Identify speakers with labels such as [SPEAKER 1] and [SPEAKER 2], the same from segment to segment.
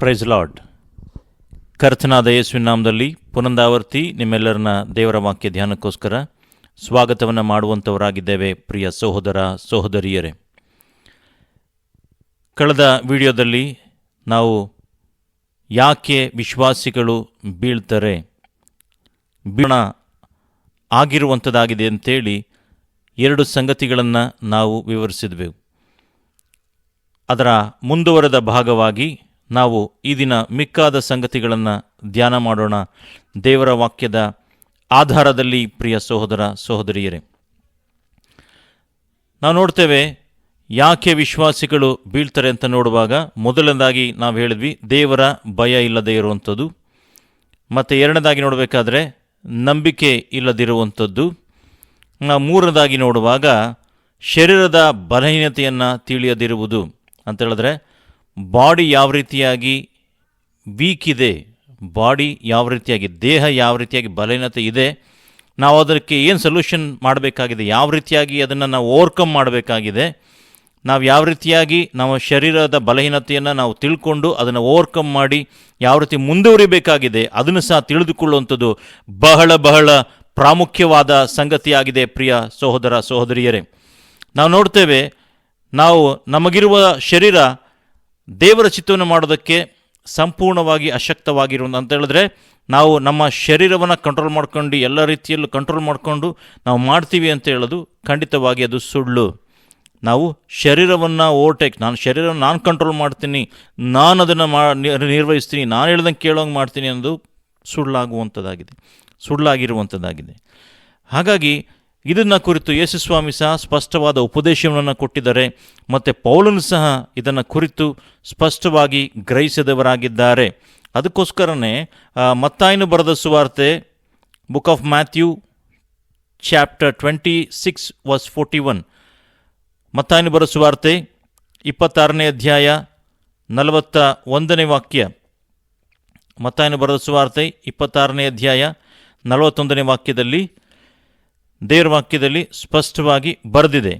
[SPEAKER 1] Price lord ಕರ್ತನಾದ ಯೇಸುವಿನ ನಾಮದಲ್ಲಿ ಪುನಂದಾವರ್ತಿ ನಿಮ್ಮೆಲ್ಲರನ್ನ ದೇವರ ವಾಕ್ಯ ಧ್ಯಾನಕ್ಕೋಸ್ಕರ ಸ್ವಾಗತವನ್ನು ಮಾಡುವಂಥವರಾಗಿದ್ದೇವೆ ಪ್ರಿಯ ಸಹೋದರ ಸಹೋದರಿಯರೇ. ಕಳೆದ ವಿಡಿಯೋದಲ್ಲಿ ನಾವು ಯಾಕೆ ವಿಶ್ವಾಸಿಗಳು ಬೀಳ್ತಾರೆ ಬೀಣ ಆಗಿರುವಂಥದ್ದಾಗಿದೆ ಅಂತೇಳಿ ಎರಡು ಸಂಗತಿಗಳನ್ನು ನಾವು ವಿವರಿಸಿದ್ವೆವು. ಅದರ ಮುಂದುವರೆದ ಭಾಗವಾಗಿ ನಾವು ಈ ದಿನ ಮಿಕ್ಕಾದ ಸಂಗತಿಗಳನ್ನು ಧ್ಯಾನ ಮಾಡೋಣ. ದೇವರ ವಾಕ್ಯದ ಆಧಾರದಲ್ಲಿ ಪ್ರಿಯ ಸಹೋದರ, ಸಹೋದರಿಯರೇ. ನಾವು ನೋಡ್ತೇವೆ, ಯಾಕೆ ವಿಶ್ವಾಸಿಗಳು ಬೀಳ್ತಾರೆ ಅಂತ ನೋಡುವಾಗ ಮೊದಲನೇದಾಗಿ ನಾವು ಹೇಳಿದ್ವಿ, ದೇವರ ಭಯ ಇಲ್ಲದೆ ಇರುವಂಥದ್ದು. ಮತ್ತು ಎರಡನೇದಾಗಿ ನೋಡಬೇಕಾದ್ರೆ, ನಂಬಿಕೆ ಇಲ್ಲದಿರುವಂಥದ್ದು. ನಾವು ಮೂರನೇದಾಗಿ ನೋಡುವಾಗ, ಶರೀರದ ಬಲಹೀನತೆಯನ್ನು ತಿಳಿಯದಿರುವುದು. ಅಂತ ಹೇಳಿದ್ರೆ ಬಾಡಿ ಯಾವ ರೀತಿಯಾಗಿ ವೀಕ್ ಇದೆ ಬಾಡಿ ಯಾವ ರೀತಿಯಾಗಿ, ದೇಹ ಯಾವ ರೀತಿಯಾಗಿ ಬಲಹೀನತೆ ಇದೆ, ನಾವು ಅದಕ್ಕೆ ಏನು ಸೊಲ್ಯೂಷನ್ ಮಾಡಬೇಕಾಗಿದೆ, ಯಾವ ರೀತಿಯಾಗಿ ಅದನ್ನು ನಾವು ಓವರ್ಕಮ್ ಮಾಡಬೇಕಾಗಿದೆ, ನಾವು ಯಾವ ರೀತಿಯಾಗಿ ನಮ್ಮ ಶರೀರದ ಬಲಹೀನತೆಯನ್ನು ನಾವು ತಿಳ್ಕೊಂಡು ಅದನ್ನು ಓವರ್ಕಮ್ ಮಾಡಿ ಯಾವ ರೀತಿ ಮುಂದುವರಿಬೇಕಾಗಿದೆ, ಅದನ್ನು ಸಹ ತಿಳಿದುಕೊಳ್ಳುವಂಥದ್ದು ಬಹಳ ಬಹಳ ಪ್ರಾಮುಖ್ಯವಾದ ಸಂಗತಿಯಾಗಿದೆ ಪ್ರಿಯ ಸಹೋದರ ಸಹೋದರಿಯರೇ. ನಾವು ನೋಡ್ತೇವೆ, ನಾವು ನಮಗಿರುವ ಶರೀರ ದೇವರ ಚಿತ್ತವನ್ನು ಮಾಡೋದಕ್ಕೆ ಸಂಪೂರ್ಣವಾಗಿ ಅಶಕ್ತವಾಗಿರುವುದು ಅಂತ ಹೇಳಿದ್ರೆ, ನಾವು ನಮ್ಮ ಶರೀರವನ್ನು ಕಂಟ್ರೋಲ್ ಮಾಡ್ಕೊಂಡು, ಎಲ್ಲ ರೀತಿಯಲ್ಲೂ ಕಂಟ್ರೋಲ್ ಮಾಡಿಕೊಂಡು ನಾವು ಮಾಡ್ತೀವಿ ಅಂತ ಹೇಳೋದು ಖಂಡಿತವಾಗಿ ಅದು ಸುಳ್ಳು. ನಾವು ಶರೀರವನ್ನು ಓವರ್ಟೇಕ್ ನಾನು ಶರೀರವನ್ನು ನಾನು ಕಂಟ್ರೋಲ್ ಮಾಡ್ತೀನಿ, ನಾನು ಅದನ್ನು ಮಾ, ನಿರ್- ನಿರ್ವಹಿಸ್ತೀನಿ, ನಾನು ಹೇಳ್ದಂಗೆ ಕೇಳೋಂಗೆ ಮಾಡ್ತೀನಿ ಅನ್ನೋದು ಸುಳ್ಳಾಗುವಂಥದ್ದಾಗಿದೆ ಸುಳ್ಳಾಗಿರುವಂಥದ್ದಾಗಿದೆ ಹಾಗಾಗಿ ಇದನ್ನು ಕುರಿತು ಯೇಸುಸ್ವಾಮಿ ಸಹ ಸ್ಪಷ್ಟವಾದ ಉಪದೇಶವನ್ನು ಕೊಟ್ಟಿದ್ದಾರೆ. ಮತ್ತು ಪೌಲನು ಸಹ ಇದನ್ನು ಕುರಿತು ಸ್ಪಷ್ಟವಾಗಿ ಗ್ರಹಿಸಿದವರಾಗಿದ್ದಾರೆ. ಅದಕ್ಕೋಸ್ಕರನೇ ಮತ್ತಾಯನು ಬರೆದ ಸುವಾರ್ತೆ, book of Matthew, chapter twenty six verse forty one. ಮತ್ತಾಯನು ಬರೆದ ಸುವಾರ್ತೆ, ಇಪ್ಪತ್ತಾರನೇ ಅಧ್ಯಾಯ, ನಲವತ್ತ ಒಂದನೇ ವಾಕ್ಯ. ಮತ್ತಾಯನು ಬರೆದ ಸುವಾರ್ತೆ, ಇಪ್ಪತ್ತಾರನೇ ಅಧ್ಯಾಯ, ನಲವತ್ತೊಂದನೇ ವಾಕ್ಯದಲ್ಲಿ ದೇವರ ವಾಕ್ಯದಲ್ಲಿ ಸ್ಪಷ್ಟವಾಗಿ ಬರೆದಿದೆ.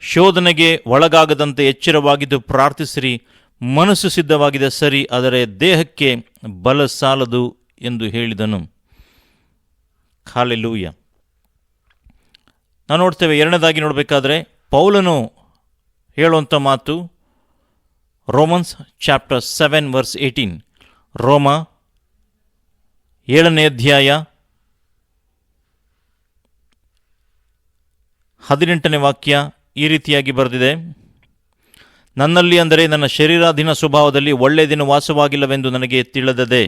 [SPEAKER 1] ಶೋಧನೆಗೆ ಒಳಗಾಗದಂತೆ ಎಚ್ಚರವಾಗಿದ್ದು ಪ್ರಾರ್ಥಿಸಿರಿ, ಮನಸ್ಸು ಸಿದ್ಧವಾಗಿದೆ, ಸರಿ, ಆದರೆ ದೇಹಕ್ಕೆ ಬಲ ಸಾಲದು ಎಂದು ಹೇಳಿದನು. ಖಾಲೆಲ್ಲೂಯ್ಯ ನಾವು ನೋಡ್ತೇವೆ, ಎರಡನೇದಾಗಿ ನೋಡಬೇಕಾದ್ರೆ ಪೌಲನು ಹೇಳುವಂಥ ಮಾತು Romans chapter seven verse eighteen. ರೋಮ ಏಳನೇ ಅಧ್ಯಾಯ ಹದಿನೆಂಟನೇ ವಾಕ್ಯ ಈ ರೀತಿಯಾಗಿ ಬರೆದಿದೆ. ನನ್ನಲ್ಲಿ ಅಂದರೆ ನನ್ನ ಶರೀರಾಧೀನ ಸ್ವಭಾವದಲ್ಲಿ ಒಳ್ಳೆಯದಿನ ವಾಸವಾಗಿಲ್ಲವೆಂದು ನನಗೆ ತಿಳಿದದೆ,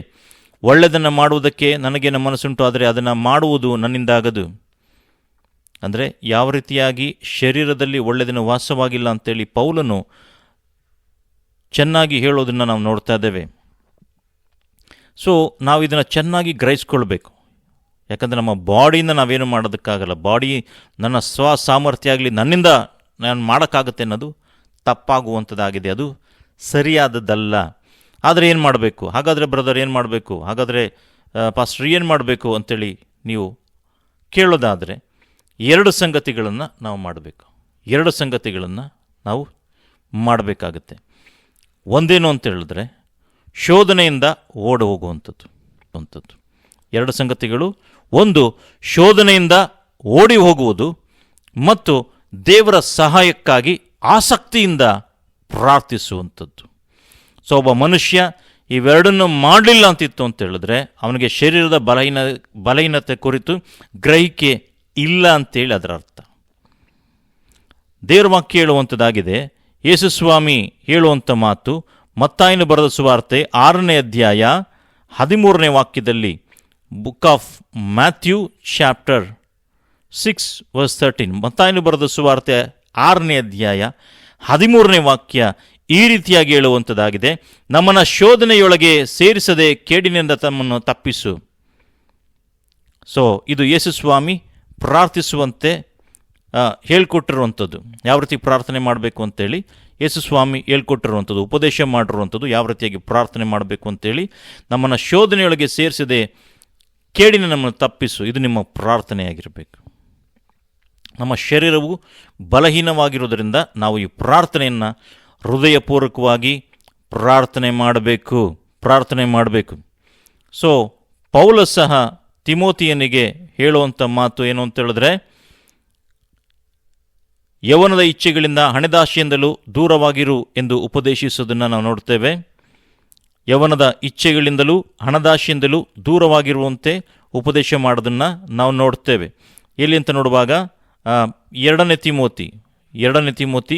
[SPEAKER 1] ಒಳ್ಳೆಯದನ್ನು ಮಾಡುವುದಕ್ಕೆ ನನಗೇನು ಮನಸ್ಸುಂಟು, ಆದರೆ ಅದನ್ನು ಮಾಡುವುದು ನನ್ನಿಂದಾಗದು. ಅಂದರೆ ಯಾವ ರೀತಿಯಾಗಿ ಶರೀರದಲ್ಲಿ ಒಳ್ಳೆಯದಿನ ವಾಸವಾಗಿಲ್ಲ ಅಂತೇಳಿ ಪೌಲನು ಚೆನ್ನಾಗಿ ಹೇಳೋದನ್ನು ನಾವು ನೋಡ್ತಾ ಇದ್ದೇವೆ. ಸೊ ನಾವು ಇದನ್ನು ಚೆನ್ನಾಗಿ ಗ್ರಹಿಸ್ಕೊಳ್ಬೇಕು. ಯಾಕಂದರೆ ನಮ್ಮ ಬಾಡಿಯಿಂದ ನಾವೇನು ಮಾಡೋದಕ್ಕಾಗಲ್ಲ. ಬಾಡಿ ನನ್ನ ಸ್ವ ಸಾಮರ್ಥ್ಯ ಆಗಲಿ, ನನ್ನಿಂದ ನಾನು ಮಾಡೋಕ್ಕಾಗುತ್ತೆ ಅನ್ನೋದು ತಪ್ಪಾಗುವಂಥದ್ದಾಗಿದೆ. ಅದು ಸರಿಯಾದದ್ದಲ್ಲ. ಆದರೆ ಏನು ಮಾಡಬೇಕು? ಹಾಗಾದರೆ ಬ್ರದರ್ ಏನು ಮಾಡಬೇಕು? ಹಾಗಾದರೆ ಪಾಸ್ಟರ್ ಏನು ಮಾಡಬೇಕು ಅಂತೇಳಿ ನೀವು ಕೇಳೋದಾದರೆ ಎರಡು ಸಂಗತಿಗಳನ್ನು ನಾವು ಮಾಡಬೇಕು. ಎರಡು ಸಂಗತಿಗಳನ್ನು ನಾವು ಮಾಡಬೇಕಾಗತ್ತೆ. ಒಂದೇನು ಅಂತ ಹೇಳಿದ್ರೆ ಶೋಧನೆಯಿಂದ ಓಡ ಹೋಗುವಂಥದ್ದು ಅಂಥದ್ದು. ಎರಡು ಸಂಗತಿಗಳು ಒಂದು ಶೋಧನೆಯಿಂದ ಓಡಿ ಹೋಗುವುದು ಮತ್ತು ದೇವರ ಸಹಾಯಕ್ಕಾಗಿ ಆಸಕ್ತಿಯಿಂದ ಪ್ರಾರ್ಥಿಸುವಂಥದ್ದು. ಸೊ, ಒಬ್ಬ ಮನುಷ್ಯ ಇವೆರಡನ್ನು ಮಾಡಲಿಲ್ಲ ಅಂತಿತ್ತು ಅಂತ ಹೇಳಿದ್ರೆ ಅವನಿಗೆ ಶರೀರದ ಬಲಹೀನ, ಬಲಹೀನತೆ ಕುರಿತು ಗ್ರಹಿಕೆ ಇಲ್ಲ ಅಂತೇಳಿ ಅದರ ಅರ್ಥ. ದೇವರ ವಾಕ್ಯ ಹೇಳುವಂಥದ್ದಾಗಿದೆ ಯೇಸುಸ್ವಾಮಿ ಹೇಳುವಂಥ ಮಾತು ಮತ್ತಾಯಿನ ಬರೆದ ಸುವಾರ್ತೆ ಆರನೇ ಅಧ್ಯಾಯ ಹದಿಮೂರನೇ ವಾಕ್ಯದಲ್ಲಿ book of Matthew chapter six verse thirteen ಮತ್ತಾಯನು ಬರೆದ ಸುವಾರ್ತೆ ಆರನೇ ಅಧ್ಯಾಯ ಹದಿಮೂರನೇ ವಾಕ್ಯ ಈ ರೀತಿಯಾಗಿ ಹೇಳುವಂಥದ್ದಾಗಿದೆ. ನಮ್ಮನ್ನು ಶೋಧನೆಯೊಳಗೆ ಸೇರಿಸದೆ ಕೇಡಿನಿಂದ ತಮ್ಮನ್ನು ತಪ್ಪಿಸು. ಸೊ ಇದು ಯೇಸುಸ್ವಾಮಿ ಪ್ರಾರ್ಥಿಸುವಂತೆ ಹೇಳ್ಕೊಟ್ಟಿರುವಂಥದ್ದು. ಯಾವ ರೀತಿ ಪ್ರಾರ್ಥನೆ ಮಾಡಬೇಕು ಅಂತೇಳಿ ಯೇಸುಸ್ವಾಮಿ ಹೇಳ್ಕೊಟ್ಟಿರುವಂಥದ್ದು, ಉಪದೇಶ ಮಾಡಿರುವಂಥದ್ದು ಯಾವ ರೀತಿಯಾಗಿ ಪ್ರಾರ್ಥನೆ ಮಾಡಬೇಕು ಅಂತೇಳಿ ನಮ್ಮನ್ನು ಶೋಧನೆಯೊಳಗೆ ಸೇರಿಸದೆ ಕೇಡಿನ ನಮ್ಮನ್ನು ತಪ್ಪಿಸು. ಇದು ನಿಮ್ಮ ಪ್ರಾರ್ಥನೆಯಾಗಿರಬೇಕು. ನಮ್ಮ ಶರೀರವು ಬಲಹೀನವಾಗಿರುವುದರಿಂದ ನಾವು ಈ ಪ್ರಾರ್ಥನೆಯನ್ನು ಹೃದಯಪೂರ್ವಕವಾಗಿ ಪ್ರಾರ್ಥನೆ ಮಾಡಬೇಕು. ಪ್ರಾರ್ಥನೆ ಮಾಡಬೇಕು. ಸೊ ಪೌಲ ಸಹ ತಿಮೋತಿಯನಿಗೆ ಹೇಳುವಂಥ ಮಾತು ಏನು ಅಂತ ಹೇಳಿದ್ರೆ, ಯವನದ ಇಚ್ಛೆಗಳಿಂದ ಹಣೆದಾಶೆಯಿಂದಲೂ ದೂರವಾಗಿರು ಎಂದು ಉಪದೇಶಿಸೋದನ್ನು ನಾವು ನೋಡ್ತೇವೆ. ಯವನದ ಇಚ್ಛೆಗಳಿಂದಲೂ ಹಣದಾಶೆಯಿಂದಲೂ ದೂರವಾಗಿರುವಂತೆ ಉಪದೇಶ ಮಾಡೋದನ್ನು ನಾವು ನೋಡ್ತೇವೆ. ಎಲ್ಲಿ ಅಂತ ನೋಡುವಾಗ ಎರಡನೇ ತಿಮೋತಿ ಎರಡನೇ ತಿಮೋತಿ,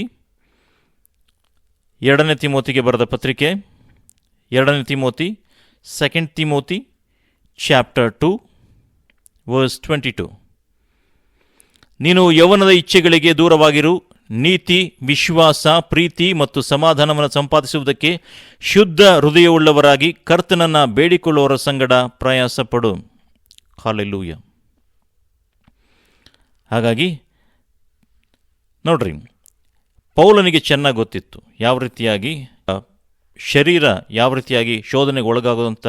[SPEAKER 1] ಎರಡನೇ ತಿಮೋತಿಗೆ ಬರೆದ ಪತ್ರಿಕೆ, ಎರಡನೇ Timothy second Timothy chapter two verse twenty two ನೀನು ಯೌವನದ ಇಚ್ಛೆಗಳಿಗೆ ದೂರವಾಗಿರು ನೀತಿ, ವಿಶ್ವಾಸ, ಪ್ರೀತಿ ಮತ್ತು ಸಮಾಧಾನವನ್ನು ಸಂಪಾದಿಸುವುದಕ್ಕೆ ಶುದ್ಧ ಹೃದಯವುಳ್ಳವರಾಗಿ ಕರ್ತನನ್ನು ಬೇಡಿಕೊಳ್ಳುವವರ ಸಂಗಡ ಪ್ರಯಾಸಪಡು. ಹಾಲೆಲ್ಲೂಯ ಹಾಗಾಗಿ, ನೋಡ್ರಿ, ಪೌಲನಿಗೆ ಚೆನ್ನಾಗಿ ಗೊತ್ತಿತ್ತು. ಯಾವ ರೀತಿಯಾಗಿ ಶರೀರ ಯಾವ ರೀತಿಯಾಗಿ ಶೋಧನೆಗೆ ಒಳಗಾಗುವಂಥ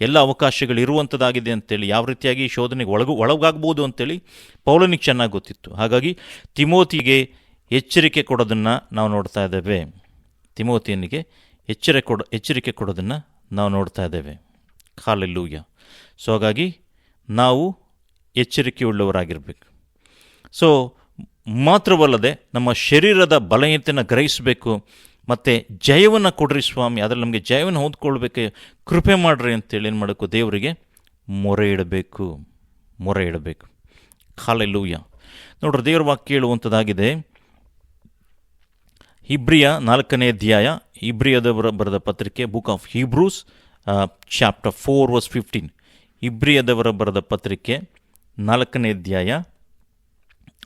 [SPEAKER 1] ಎಲ್ಲ ಅವಕಾಶಗಳು ಇರುವಂಥದ್ದಾಗಿದೆ ಅಂತೇಳಿ, ಯಾವ ರೀತಿಯಾಗಿ ಶೋಧನೆಗೆ ಒಳಗು, ಒಳಗಾಗ್ಬೋದು ಅಂತೇಳಿ ಪೌಲನಿಗೆ ಚೆನ್ನಾಗಿ ಗೊತ್ತಿತ್ತು. ಹಾಗಾಗಿ, ತಿಮೋತಿಗೆ ಎಚ್ಚರಿಕೆ ಕೊಡೋದನ್ನು ನಾವು ನೋಡ್ತಾ ಇದ್ದೇವೆ. ತಿಮೋತಿಯನಿಗೆ ಎಚ್ಚರಿಕೆ ಕೊಡ, ಎಚ್ಚರಿಕೆ ಕೊಡೋದನ್ನು ನಾವು ನೋಡ್ತಾ ಇದ್ದೇವೆ. ಕಾಲೆಲ್ಲೂಯ ಸೊ ಹಾಗಾಗಿ ನಾವು ಎಚ್ಚರಿಕೆಯುಳ್ಳವರಾಗಿರಬೇಕು ಸೊ ಮಾತ್ರವಲ್ಲದೆ ನಮ್ಮ ಶರೀರದ ಬಲಹೀನತೆಯನ್ನು ಗ್ರಹಿಸಬೇಕು, ಮತ್ತು ಜಯವನ್ನು ಕೊಡ್ರಿ ಸ್ವಾಮಿ, ಅದರಲ್ಲಿ ನಮಗೆ ಜಯವನ್ನು ಹೊಂದ್ಕೊಳ್ಬೇಕು, ಕೃಪೆ ಮಾಡ್ರಿ ಅಂತೇಳಿ ಏನು ಮಾಡಬೇಕು, ದೇವರಿಗೆ ಮೊರೆ ಇಡಬೇಕು ಮೊರೆ ಇಡಬೇಕು. ಕಾಲೆಲ್ಲೂಯ ನೋಡ್ರಿ, ದೇವ್ರ ವಾಕ್ಯ ಹೇಳುವಂಥದ್ದಾಗಿದೆ ಹಿಬ್ರಿಯ ನಾಲ್ಕನೇ ಅಧ್ಯಾಯ, ಹಿಬ್ರಿಯದವರ ಬರೆದ ಪತ್ರಿಕೆ book of Hebrews chapter four verse fifteen ಇಬ್ರಿಯದವರ ಬರೆದ ಪತ್ರಿಕೆ, ನಾಲ್ಕನೇ ಅಧ್ಯಾಯ,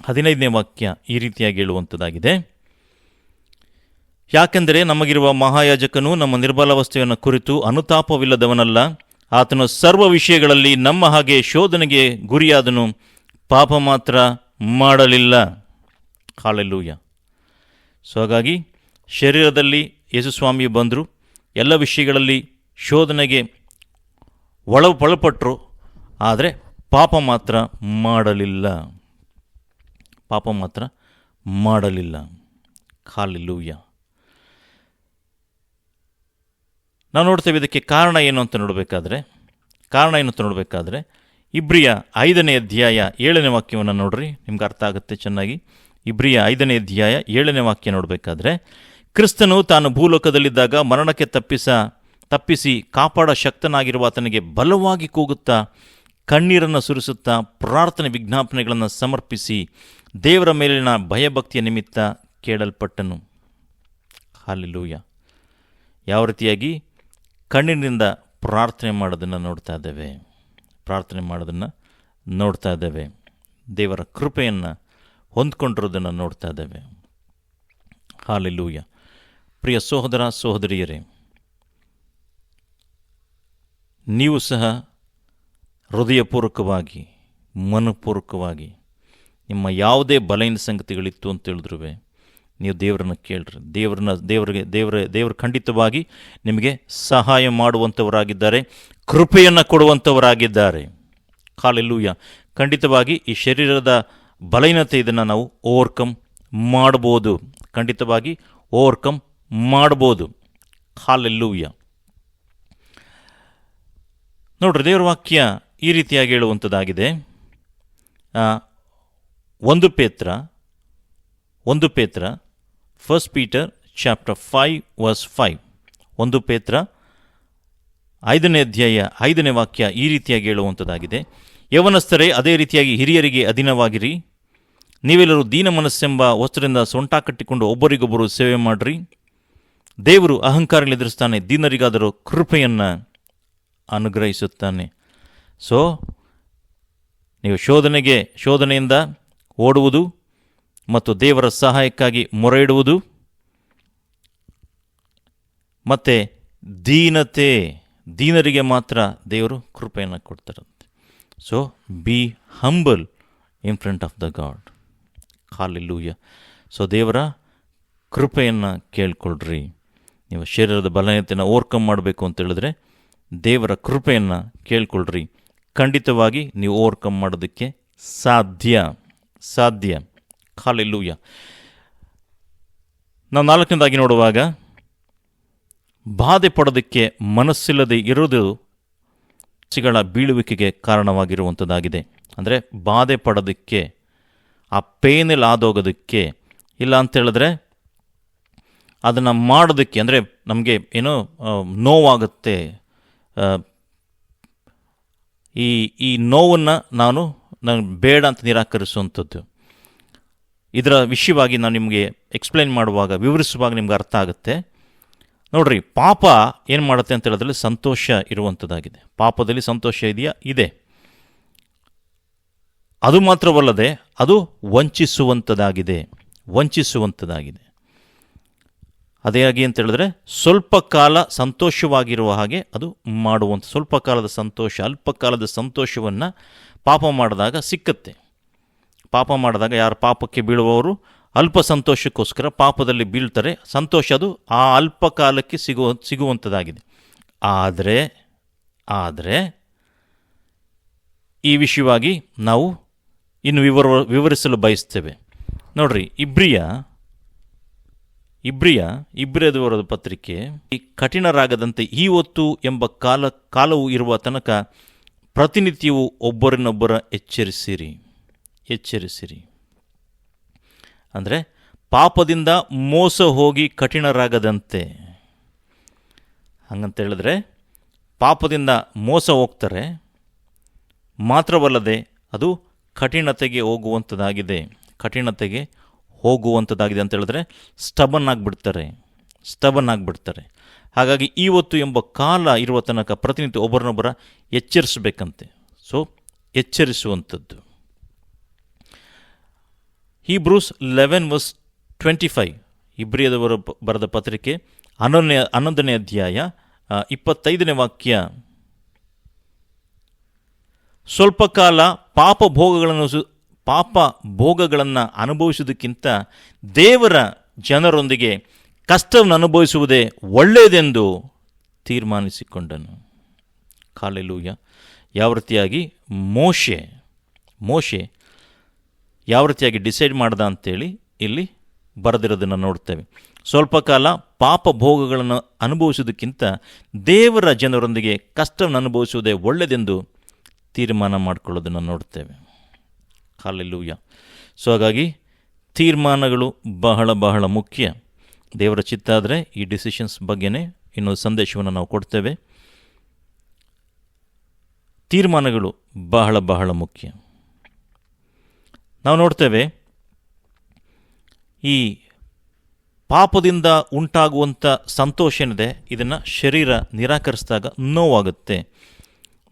[SPEAKER 1] ಹದಿನೈದನೇ ವಾಕ್ಯ ಈ ರೀತಿಯಾಗಿ ಹೇಳುವಂಥದ್ದಾಗಿದೆ. ಯಾಕೆಂದರೆ ನಮಗಿರುವ ಮಹಾಯಾಜಕನು ನಮ್ಮ ನಿರ್ಬಲ ನಿರ್ಬಲಾವಸ್ಥೆಯನ್ನು ಕುರಿತು ಅನುತಾಪವಿಲ್ಲದವನಲ್ಲ. ಆತನು ಸರ್ವ ವಿಷಯಗಳಲ್ಲಿ ನಮ್ಮ ಹಾಗೆ ಶೋಧನೆಗೆ ಗುರಿಯಾದನು. ಪಾಪ ಮಾತ್ರ ಮಾಡಲಿಲ್ಲ. ಹಾಲೆಲ್ಲೂಯ ಸೊ ಹಾಗಾಗಿ ಶರೀರದಲ್ಲಿ ಯೇಸುಸ್ವಾಮಿ ಬಂದರು. ಎಲ್ಲ ವಿಷಯಗಳಲ್ಲಿ ಶೋಧನೆಗೆ ಒಳ ಒಳಪಟ್ಟರು ಆದರೆ ಪಾಪ ಮಾತ್ರ ಮಾಡಲಿಲ್ಲ. ಪಾಪ ಮಾತ್ರ ಮಾಡಲಿಲ್ಲ. ಕಾಲಿಲ್ಲೂಯ್ಯ ನಾವು ನೋಡ್ತೇವೆ ಇದಕ್ಕೆ ಕಾರಣ ಏನು ಅಂತ ನೋಡಬೇಕಾದ್ರೆ, ಕಾರಣ ಏನು ಅಂತ ನೋಡಬೇಕಾದ್ರೆ, ಇಬ್ರಿಯ ಐದನೇ ಅಧ್ಯಾಯ ಏಳನೇ ವಾಕ್ಯವನ್ನು ನೋಡ್ರಿ. ನಿಮ್ಗೆ ಅರ್ಥ ಆಗುತ್ತೆ ಚೆನ್ನಾಗಿ. ಇಬ್ರಿಯ ಐದನೇ ಅಧ್ಯಾಯ ಏಳನೇ ವಾಕ್ಯ ನೋಡಬೇಕಾದ್ರೆ, ಕ್ರಿಸ್ತನು ತಾನು ಭೂಲೋಕದಲ್ಲಿದ್ದಾಗ ಮರಣಕ್ಕೆ ತಪ್ಪಿಸ, ತಪ್ಪಿಸಿ ಕಾಪಾಡ ಶಕ್ತನಾಗಿರುವ ಆತನಿಗೆ ಬಲವಾಗಿ ಕೂಗುತ್ತಾ, ಕಣ್ಣೀರನ್ನು ಸುರಿಸುತ್ತಾ ಪ್ರಾರ್ಥನೆ ವಿಜ್ಞಾಪನೆಗಳನ್ನು ಸಮರ್ಪಿಸಿ, ದೇವರ ಮೇಲಿನ ಭಯಭಕ್ತಿಯ ನಿಮಿತ್ತ ಕೇಳಲ್ಪಟ್ಟನು. ಹಾಲಿಲೂಯ. ಯಾವ ರೀತಿಯಾಗಿ? ಕಣ್ಣಿನಿಂದ ಪ್ರಾರ್ಥನೆ ಮಾಡೋದನ್ನು ನೋಡ್ತಾ ಇದ್ದೇವೆ. ಪ್ರಾರ್ಥನೆ ಮಾಡೋದನ್ನು ನೋಡ್ತಾ ಇದ್ದೇವೆ. ದೇವರ ಕೃಪೆಯನ್ನು ಹೊಂದ್ಕೊಂಡಿರೋದನ್ನು ನೋಡ್ತಾ ಇದ್ದೇವೆ. ಹಾಲೆಲ್ಲೂಯ ಪ್ರಿಯ ಸಹೋದರ, ಸಹೋದರಿಯರೇ, ನೀವು ಸಹ ಹೃದಯಪೂರ್ವಕವಾಗಿ, ಮನಪೂರ್ವಕವಾಗಿ ನಿಮ್ಮ ಯಾವುದೇ ಬಲಹೀನ ಸಂಗತಿಗಳಿತ್ತು ಅಂತ ಹೇಳಿದ್ರು ನೀವು ದೇವರನ್ನು ಕೇಳ್ರಿ. ದೇವರನ್ನ, ದೇವರಿಗೆ, ದೇವರ, ದೇವರು ಖಂಡಿತವಾಗಿ ನಿಮಗೆ ಸಹಾಯ ಮಾಡುವಂಥವರಾಗಿದ್ದಾರೆ, ಕೃಪೆಯನ್ನು ಕೊಡುವಂಥವರಾಗಿದ್ದಾರೆ. ಕಾಲೆಲ್ಲೂಯ ಖಂಡಿತವಾಗಿ ಈ ಶರೀರದ ಬಲಹೀನತೆ ಇದನ್ನು ನಾವು ಓವರ್ಕಮ್ ಮಾಡ್ಬೋದು. ಖಂಡಿತವಾಗಿ ಓವರ್ಕಮ್ ಮಾಡ್ಬೋದು. ಹಾಲೆಲ್ಲೂಯ್ಯ ನೋಡ್ರಿ ದೇವರ ವಾಕ್ಯ ಈ ರೀತಿಯಾಗಿ ಹೇಳುವಂಥದ್ದಾಗಿದೆ. ಒಂದು ಪೇತ್ರ ಒಂದು ಪೇತ್ರ first Peter chapter five verse five ಒಂದು ಪೇತ್ರ, ಐದನೇ ಅಧ್ಯಾಯ, ಐದನೇ ವಾಕ್ಯ ಈ ರೀತಿಯಾಗಿ ಹೇಳುವಂಥದ್ದಾಗಿದೆ. ಯವನಸ್ಥರೇ, ಅದೇ ರೀತಿಯಾಗಿ ಹಿರಿಯರಿಗೆ ಅಧೀನವಾಗಿರಿ. ನೀವೆಲ್ಲರೂ ದೀನ ಮನಸ್ಸೆಂಬ ವಸ್ತ್ರದಿಂದ ಸೊಂಟ ಕಟ್ಟಿಕೊಂಡು ಒಬ್ಬರಿಗೊಬ್ಬರು ಸೇವೆ ಮಾಡಿರಿ. ದೇವರು ಅಹಂಕಾರ ಎದುರಿಸ್ತಾನೆ ದೀನರಿಗಾದರೂ ಕೃಪೆಯನ್ನು ಅನುಗ್ರಹಿಸುತ್ತಾನೆ. ಸೊ ನೀವು ಶೋಧನೆಗೆ, ಶೋಧನೆಯಿಂದ ಓಡುವುದು ಮತ್ತು ದೇವರ ಸಹಾಯಕ್ಕಾಗಿ ಮೊರೆ ಇಡುವುದು ಮತ್ತು ದೀನತೆ, ದೀನರಿಗೆ ಮಾತ್ರ ದೇವರು ಕೃಪೆಯನ್ನು ಕೊಡ್ತಾರಂತೆ. So be humble in front of the God hallelujah so ದೇವರ ಕೃಪೆಯನ್ನು ಕೇಳ್ಕೊಳ್ರಿ. ನೀವು ಶರೀರದ ಬಲಹೀನತೆಯನ್ನು ಓವರ್ಕಮ್ ಮಾಡಬೇಕು ಅಂತ ಹೇಳಿದ್ರೆ ದೇವರ ಕೃಪೆಯನ್ನು ಕೇಳ್ಕೊಳ್ರಿ. ಖಂಡಿತವಾಗಿ ನೀವು ಓವರ್ಕಮ್ ಮಾಡೋದಕ್ಕೆ ಸಾಧ್ಯ. ಸಾಧ್ಯ. ಹಾಲೆಲ್ಲೂಯ ನಾವು ನಾಲ್ಕನೇದಾಗಿ ನೋಡುವಾಗ, ಬಾಧೆ ಪಡೋದಕ್ಕೆ ಮನಸ್ಸಿಲ್ಲದೆ ಇರೋದು ಚಿಗಳ ಬೀಳುವಿಕೆಗೆ ಕಾರಣವಾಗಿರುವಂಥದ್ದಾಗಿದೆ ಅಂದರೆ ಬಾಧೆ ಪಡೋದಕ್ಕೆ ಆ ಪೇನಲ್ಲಿ ಆದೋಗೋದಕ್ಕೆ ಇಲ್ಲ ಅಂತೇಳಿದ್ರೆ ಅದನ್ನು ಮಾಡೋದಕ್ಕೆ ಅಂದರೆ ನಮಗೆ ಏನು ನೋವಾಗುತ್ತೆ. ಈ ಈ ನೋವನ್ನು ನಾನು ನಾನು ಬೇಡ ಅಂತ ನಿರಾಕರಿಸುವಂಥದ್ದು. ಇದರ ವಿಷಯವಾಗಿ ನಾನು ನಿಮಗೆ ಎಕ್ಸ್ಪ್ಲೈನ್ ಮಾಡುವಾಗ, ವಿವರಿಸುವಾಗ ನಿಮ್ಗೆ ಅರ್ಥ ಆಗುತ್ತೆ. ನೋಡ್ರಿ, ಪಾಪ ಏನು ಮಾಡುತ್ತೆ ಅಂತ ಹೇಳಿದ್ರೆ ಸಂತೋಷ ಇರುವಂಥದ್ದಾಗಿದೆ. ಪಾಪದಲ್ಲಿ ಸಂತೋಷ ಇದೆಯಾ? ಇದೆ. ಅದು ಮಾತ್ರವಲ್ಲದೆ ಅದು ವಂಚಿಸುವಂಥದ್ದಾಗಿದೆ ವಂಚಿಸುವಂಥದ್ದಾಗಿದೆ ಅದೇ ಆಗಿ ಅಂತ ಹೇಳಿದ್ರೆ ಸ್ವಲ್ಪ ಕಾಲ ಸಂತೋಷವಾಗಿರುವ ಹಾಗೆ ಅದು ಮಾಡುವಂಥ ಸ್ವಲ್ಪ ಕಾಲದ ಸಂತೋಷ, ಅಲ್ಪ ಕಾಲದ ಸಂತೋಷವನ್ನು ಪಾಪ ಮಾಡಿದಾಗ ಸಿಕ್ಕತ್ತೆ. ಪಾಪ ಮಾಡಿದಾಗ ಯಾರು ಪಾಪಕ್ಕೆ ಬೀಳುವವರು ಅಲ್ಪ ಸಂತೋಷಕ್ಕೋಸ್ಕರ ಪಾಪದಲ್ಲಿ ಬೀಳ್ತಾರೆ, ಸಂತೋಷ ಅದು ಆ ಅಲ್ಪ ಕಾಲಕ್ಕೆ ಸಿಗುವ ಸಿಗುವಂಥದ್ದಾಗಿದೆ ಆದರೆ ಆದರೆ ಈ ವಿಷಯವಾಗಿ ನಾವು ಇನ್ನು ವಿವರ, ವಿವರಿಸಲು ಬಯಸ್ತೇವೆ. ನೋಡ್ರಿ, ಇಬ್ರಿಯ ಇಬ್ರಿಯ ಇಬ್ರಿಯದವರದ ಪತ್ರಿಕೆ, ಈ ಕಠಿಣರಾಗದಂತೆ ಈ ಹೊತ್ತು ಎಂಬ ಕಾಲ, ಕಾಲವು ಇರುವ ತನಕ ಪ್ರತಿನಿತ್ಯವೂ ಒಬ್ಬರನ್ನೊಬ್ಬರ ಎಚ್ಚರಿಸಿರಿ ಎಚ್ಚರಿಸಿರಿ. ಅಂದರೆ, ಪಾಪದಿಂದ ಮೋಸ ಹೋಗಿ ಕಠಿಣರಾಗದಂತೆ. ಹಂಗಂತ ಹೇಳಿದ್ರೆ, ಪಾಪದಿಂದ ಮೋಸ ಹೋಗ್ತಾರೆ, ಮಾತ್ರವಲ್ಲದೆ ಅದು ಕಠಿಣತೆಗೆ ಹೋಗುವಂಥದ್ದಾಗಿದೆ ಕಠಿಣತೆಗೆ ಹೋಗುವಂಥದ್ದಾಗಿದೆ ಅಂತ ಹೇಳಿದ್ರೆ ಸ್ಟಬನ್ ಆಗಿಬಿಡ್ತಾರೆ. ಸ್ಟಬನ್ ಆಗಿಬಿಡ್ತಾರೆ. ಹಾಗಾಗಿ ಇವತ್ತು ಎಂಬ ಕಾಲ ಇರುವ ತನಕ ಪ್ರತಿನಿತ್ಯ ಒಬ್ಬರನ್ನೊಬ್ಬರ ಎಚ್ಚರಿಸಬೇಕಂತೆ. So ಎಚ್ಚರಿಸುವಂಥದ್ದು. Hebrews eleven verse twenty five ಇಬ್ರಿಯದವರು ಬರೆದ ಪತ್ರಿಕೆ ಹನ್ನೊಂದನೇ ಹನ್ನೊಂದನೇ ಅಧ್ಯಾಯ ಇಪ್ಪತ್ತೈದನೇ ವಾಕ್ಯ. ಸ್ವಲ್ಪ ಕಾಲ ಪಾಪ ಭೋಗಗಳನ್ನು ಪಾಪ ಭೋಗಗಳನ್ನು ಅನುಭವಿಸುವುದಕ್ಕಿಂತ ದೇವರ ಜನರೊಂದಿಗೆ ಕಷ್ಟವನ್ನು ಅನುಭವಿಸುವುದೇ ಒಳ್ಳೆಯದೆಂದು ತೀರ್ಮಾನಿಸಿಕೊಂಡನು. ಕಾಲೆಲೂಯ ಯಾವ ರೀತಿಯಾಗಿ? ಮೋಶೆ. ಮೋಶೆ ಯಾವ ರೀತಿಯಾಗಿ ಡಿಸೈಡ್ ಮಾಡ್ದ ಅಂತೇಳಿ ಇಲ್ಲಿ ಬರೆದಿರೋದನ್ನು ನೋಡ್ತೇವೆ. ಸ್ವಲ್ಪ ಕಾಲ ಪಾಪ ಭೋಗಗಳನ್ನು ಅನುಭವಿಸುವುದಕ್ಕಿಂತ ದೇವರ ಜನರೊಂದಿಗೆ ಕಷ್ಟವನ್ನು ಅನುಭವಿಸುವುದೇ ಒಳ್ಳೆಯದೆಂದು ತೀರ್ಮಾನ ಮಾಡಿಕೊಳ್ಳೋದನ್ನು ನೋಡ್ತೇವೆ ಕಾಲೆಲ್ಲೂಯ್ಯ ಸೊ ಹಾಗಾಗಿ ತೀರ್ಮಾನಗಳು ಬಹಳ ಬಹಳ ಮುಖ್ಯ. ದೇವರ ಚಿತ್ತ ಆದರೆ ಈ ಡಿಸಿಷನ್ಸ್ ಬಗ್ಗೆನೇ ಇನ್ನೊಂದು ಸಂದೇಶವನ್ನು ನಾವು ಕೊಡ್ತೇವೆ. ತೀರ್ಮಾನಗಳು ಬಹಳ ಬಹಳ ಮುಖ್ಯ. ನಾವು ನೋಡ್ತೇವೆ ಈ ಪಾಪದಿಂದ ಉಂಟಾಗುವಂಥ ಸಂತೋಷ ಏನಿದೆ? ಇದನ್ನು ಶರೀರ ನಿರಾಕರಿಸಿದಾಗ ನೋವಾಗುತ್ತೆ.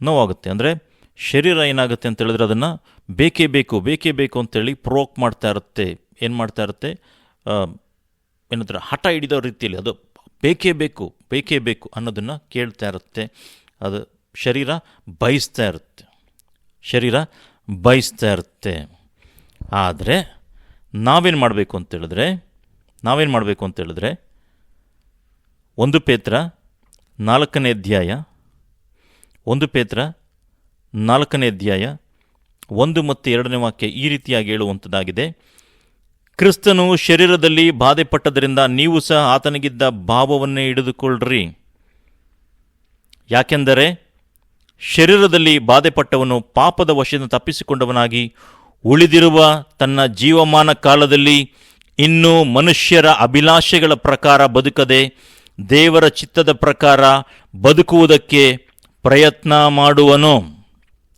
[SPEAKER 1] ನೋವಾಗುತ್ತೆ. ಅಂದರೆ ಶರೀರ ಏನಾಗುತ್ತೆ ಅಂತ ಹೇಳಿದ್ರೆ ಅದನ್ನು ಬೇಕೇ ಬೇಕು ಬೇಕೇ ಬೇಕು ಅಂತೇಳಿ ಪ್ರೋಕ್ ಮಾಡ್ತಾ ಇರುತ್ತೆ. ಏನು ಮಾಡ್ತಾ ಇರುತ್ತೆ? ಏನಂತಾರೆ ಹಠ ಹಿಡಿದೋ ರೀತಿಯಲ್ಲಿ ಅದು ಬೇಕೇ ಬೇಕು ಬೇಕೇ ಬೇಕು ಅನ್ನೋದನ್ನು ಕೇಳ್ತಾ ಇರುತ್ತೆ. ಅದು ಶರೀರ ಬಯಸ್ತಾ ಇರುತ್ತೆ. ಶರೀರ ಬಯಸ್ತಾ ಇರುತ್ತೆ. ಆದರೆ ನಾವೇನು ಮಾಡಬೇಕು ಅಂತೇಳಿದ್ರೆ ನಾವೇನು ಮಾಡಬೇಕು ಅಂತೇಳಿದ್ರೆ ಒಂದು ಪೇತ್ರ ನಾಲ್ಕನೇ ಅಧ್ಯಾಯ, ಒಂದು ಪೇತ್ರ ನಾಲ್ಕನೇ ಅಧ್ಯಾಯ, ಒಂದು ಮತ್ತು ಎರಡನೇ ವಾಕ್ಯ ಈ ರೀತಿಯಾಗಿ ಹೇಳುವಂಥದ್ದಾಗಿದೆ. ಕ್ರಿಸ್ತನು ಶರೀರದಲ್ಲಿ ಬಾಧೆಪಟ್ಟದರಿಂದ ನೀವು ಸಹ ಆತನಿಗಿದ್ದ ಭಾವವನ್ನೇ ಹಿಡಿದುಕೊಳ್ಳ್ರಿ. ಯಾಕೆಂದರೆ ಶರೀರದಲ್ಲಿ ಬಾಧೆಪಟ್ಟವನು ಪಾಪದ ವಶದಿಂದ ತಪ್ಪಿಸಿಕೊಂಡವನಾಗಿ ಉಳಿದಿರುವ ತನ್ನ ಜೀವಮಾನ ಕಾಲದಲ್ಲಿ ಇನ್ನೂ ಮನುಷ್ಯರ ಅಭಿಲಾಷೆಗಳ ಪ್ರಕಾರ ಬದುಕದೆ ದೇವರ ಚಿತ್ತದ ಪ್ರಕಾರ ಬದುಕುವುದಕ್ಕೆ ಪ್ರಯತ್ನ ಮಾಡುವನು.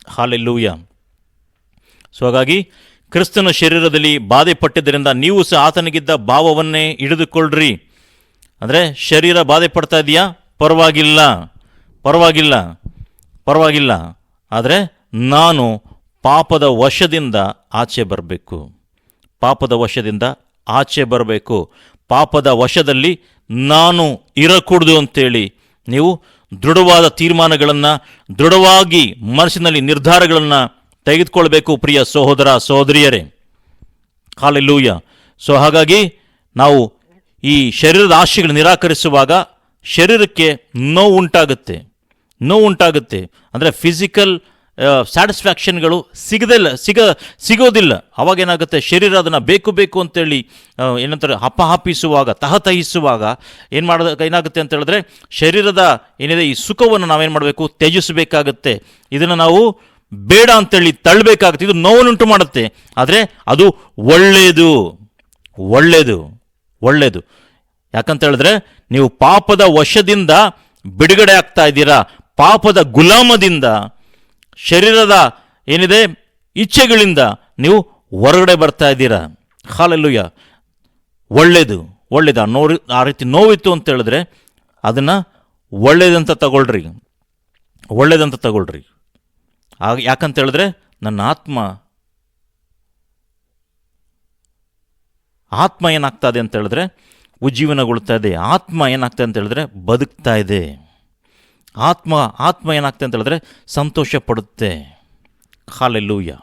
[SPEAKER 1] ಹಾಲೆಲ್ಲೂಯ. ಸೊ ಹಾಗಾಗಿ ಕ್ರಿಸ್ತನ ಶರೀರದಲ್ಲಿ ಬಾಧೆ ಪಟ್ಟಿದ್ದರಿಂದ ನೀವು ಸಹ ಆತನಿಗಿದ್ದ ಭಾವವನ್ನೇ ಹಿಡಿದುಕೊಳ್ಳ್ರಿ. ಅಂದರೆ ಶರೀರ ಬಾಧೆ ಪಡ್ತಾ ಇದೆಯಾ? ಪರವಾಗಿಲ್ಲ. ಪರವಾಗಿಲ್ಲ. ಪರವಾಗಿಲ್ಲ. ಆದರೆ ನಾನು ಪಾಪದ ವಶದಿಂದ ಆಚೆ ಬರಬೇಕು. ಪಾಪದ ವಶದಿಂದ ಆಚೆ ಬರಬೇಕು. ಪಾಪದ ವಶದಲ್ಲಿ ನಾನು ಇರಕೂಡ್ದು ಅಂತೇಳಿ ನೀವು ದೃಢವಾದ ತೀರ್ಮಾನಗಳನ್ನು, ದೃಢವಾಗಿ ಮನಸ್ಸಿನಲ್ಲಿ ನಿರ್ಧಾರಗಳನ್ನು ತೆಗೆದುಕೊಳ್ಬೇಕು ಪ್ರಿಯ ಸಹೋದರ, ಸಹೋದರಿಯರೇ. ಕಾಲೆಲ್ಲೂಯ್ಯ ಸೊ ಹಾಗಾಗಿ ನಾವು ಈ ಶರೀರದ ಆಶೆಗಳು ನಿರಾಕರಿಸುವಾಗ ಶರೀರಕ್ಕೆ ನೋವು ಉಂಟಾಗುತ್ತೆ. ನೋವು ಉಂಟಾಗುತ್ತೆ. ಅಂದರೆ ಫಿಸಿಕಲ್ ಸ್ಯಾಟಿಸ್ಫ್ಯಾಕ್ಷನ್ಗಳು ಸಿಗದಿಲ್ಲ, ಸಿಗ, ಸಿಗೋದಿಲ್ಲ. ಅವಾಗ ಏನಾಗುತ್ತೆ ಶರೀರ ಅದನ್ನು ಬೇಕು ಬೇಕು ಅಂತೇಳಿ ಏನಂತಾರೆ ಏನಂತಾರೆ ಹಪ್ಪಿಸುವಾಗ ತಹತಹಿಸುವಾಗ ಏನು ಮಾಡೋದಕ್ಕೆ ಏನಾಗುತ್ತೆ ಅಂತ ಹೇಳಿದ್ರೆ, ಶರೀರದ ಏನಿದೆ, ಈ ಸುಖವನ್ನು ನಾವೇನು ಮಾಡಬೇಕು? ತ್ಯಜಿಸಬೇಕಾಗತ್ತೆ. ಇದನ್ನು ನಾವು ಬೇಡ ಅಂತೇಳಿ ತಳ್ಳಬೇಕಾಗುತ್ತೆ. ಇದು ನೋವನ್ನುಂಟು ಮಾಡುತ್ತೆ. ಆದರೆ ಅದು ಒಳ್ಳೆಯದು ಒಳ್ಳೆಯದು ಒಳ್ಳೆಯದು ಯಾಕಂತ ಹೇಳಿದ್ರೆ, ನೀವು ಪಾಪದ ವಶದಿಂದ ಬಿಡುಗಡೆ ಆಗ್ತಾ ಇದ್ದೀರಾ? ಪಾಪದ ಗುಲಾಮದಿಂದ ಶರೀರದ ಏನಿದೆ? ಇಚ್ಛೆಗಳಿಂದ ನೀವು ಹೊರಗಡೆ ಬರ್ತಾ ಇದ್ದೀರಾ? ಹಾಲೆಲ್ಲುಯ್ಯ. ಒಳ್ಳೇದು ಒಳ್ಳೇದು. ಆ ನೋವು, ಆ ರೀತಿ ನೋವಿತ್ತು ಅಂತ ಹೇಳಿದ್ರೆ ಅದನ್ನು ಒಳ್ಳೇದಂತ ತಗೊಳ್ರಿ. ಒಳ್ಳೇದಂತ ತಗೊಳ್ರಿ. ಆಗ ಯಾಕಂತ ಹೇಳಿದ್ರೆ ನನ್ನ ಆತ್ಮ ಆತ್ಮ ಏನಾಗ್ತಾ ಇದೆ ಅಂತ ಹೇಳಿದ್ರೆ ಉಜ್ಜೀವನಗೊಳ್ತಾ ಇದೆ. ಆತ್ಮ ಏನಾಗ್ತದೆ ಅಂತ ಹೇಳಿದ್ರೆ ಬದುಕ್ತಾ ಇದೆ. ಆತ್ಮ ಆತ್ಮ ಏನಾಗ್ತದೆ ಅಂತ ಹೇಳಿದ್ರೆ ಸಂತೋಷ ಪಡುತ್ತೆ ಹಾಲೆಲ್ಲೂಯ್ಯ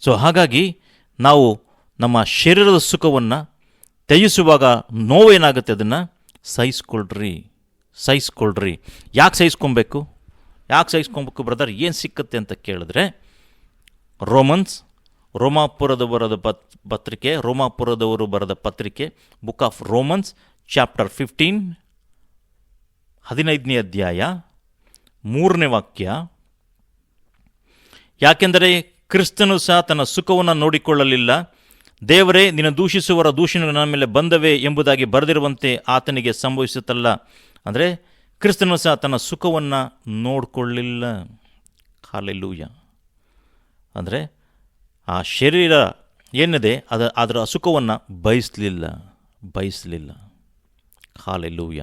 [SPEAKER 1] ಸೊ ಹಾಗಾಗಿ ನಾವು ನಮ್ಮ ಶರೀರದ ಸುಖವನ್ನು ತ್ಯಜಿಸುವಾಗ ನೋವೇನಾಗುತ್ತೆ ಅದನ್ನು? ಸಹಿಸ್ಕೊಳ್ರಿ ಸಹಿಸ್ಕೊಳ್ರಿ. ಯಾಕೆ ಸಹಿಸ್ಕೊಬೇಕು? ಯಾಕೆ ಸಹಿಸ್ಕೊಬೇಕು ಬ್ರದರ್? ಏನು ಸಿಕ್ಕತ್ತೆ ಅಂತ ಕೇಳಿದ್ರೆ, ರೋಮನ್ಸ್ ರೋಮಾಪುರದ ಬರದ ಪತ್, ಪತ್ರಿಕೆ, ರೋಮಾಪುರದವರು ಬರೆದ ಪತ್ರಿಕೆ, book of Romans, chapter fifteen ಹದಿನೈದನೇ ಅಧ್ಯಾಯ, ಮೂರನೇ ವಾಕ್ಯ. ಯಾಕೆಂದರೆ ಕ್ರಿಸ್ತನು ಸಹ ತನ್ನ ಸುಖವನ್ನು ನೋಡಿಕೊಳ್ಳಲಿಲ್ಲ. ದೇವರೇ, ನಿನ್ನ ದೂಷಿಸುವರ ದೂಷಣೆ ನನ್ನ ಮೇಲೆ ಬಂದವೆ ಎಂಬುದಾಗಿ ಬರೆದಿರುವಂತೆ ಆತನಿಗೆ ಸಂಭವಿಸುತ್ತಲ್ಲ. ಅಂದರೆ ಕ್ರಿಸ್ತನು ಸಹ ತನ್ನ ಸುಖವನ್ನು ನೋಡಿಕೊಳ್ಳಿಲ್ಲ. ಕಾಲೆಲ್ಲೂಯ ಅಂದರೆ ಆ ಶರೀರ ಏನಿದೆ, ಅದು ಅದರ ಸುಖವನ್ನು ಬಯಸಲಿಲ್ಲ. ಬಯಸಲಿಲ್ಲ. ಹಾಲೆಲ್ಲೂಯ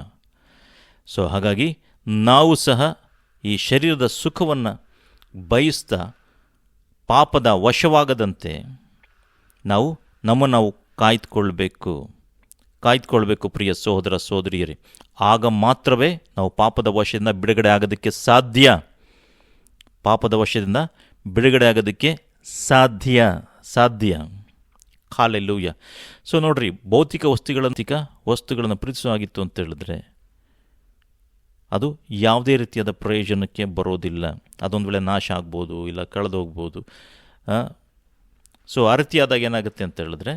[SPEAKER 1] ಸೊ ಹಾಗಾಗಿ ನಾವು ಸಹ ಈ ಶರೀರದ ಸುಖವನ್ನು ಬಯಸ್ತಾ ಪಾಪದ ವಶವಾಗದಂತೆ ನಾವು ನಮ್ಮನ್ನು ನಾವು ಕಾಯ್ದುಕೊಳ್ಬೇಕು. ಕಾಯ್ದುಕೊಳ್ಬೇಕು ಪ್ರಿಯ ಸಹೋದರ ಸಹೋದರಿಯರೇ. ಆಗ ಮಾತ್ರವೇ ನಾವು ಪಾಪದ ವಶದಿಂದ ಬಿಡುಗಡೆ ಆಗೋದಕ್ಕೆ ಸಾಧ್ಯ. ಪಾಪದ ವಶದಿಂದ ಬಿಡುಗಡೆ ಆಗೋದಕ್ಕೆ ಸಾಧ್ಯ. ಸಾಧ್ಯ. ಕಾಲೆಲ್ಲೂಯ್ಯ ಸೊ ನೋಡ್ರಿ, ಭೌತಿಕ ವಸ್ತುಗಳಂತಿಕ ವಸ್ತುಗಳನ್ನು ಪ್ರೀತಿಸುವಾಗಿತ್ತು ಅಂತ ಹೇಳಿದ್ರೆ ಅದು ಯಾವುದೇ ರೀತಿಯಾದ ಪ್ರಯೋಜನಕ್ಕೆ ಬರೋದಿಲ್ಲ. ಅದೊಂದು ವೇಳೆ ನಾಶ ಆಗ್ಬೋದು ಇಲ್ಲ ಕಳೆದು ಹೋಗ್ಬೋದು ಸೊ ಆ ರೀತಿಯಾದಾಗ ಏನಾಗುತ್ತೆ ಅಂತ ಹೇಳಿದ್ರೆ,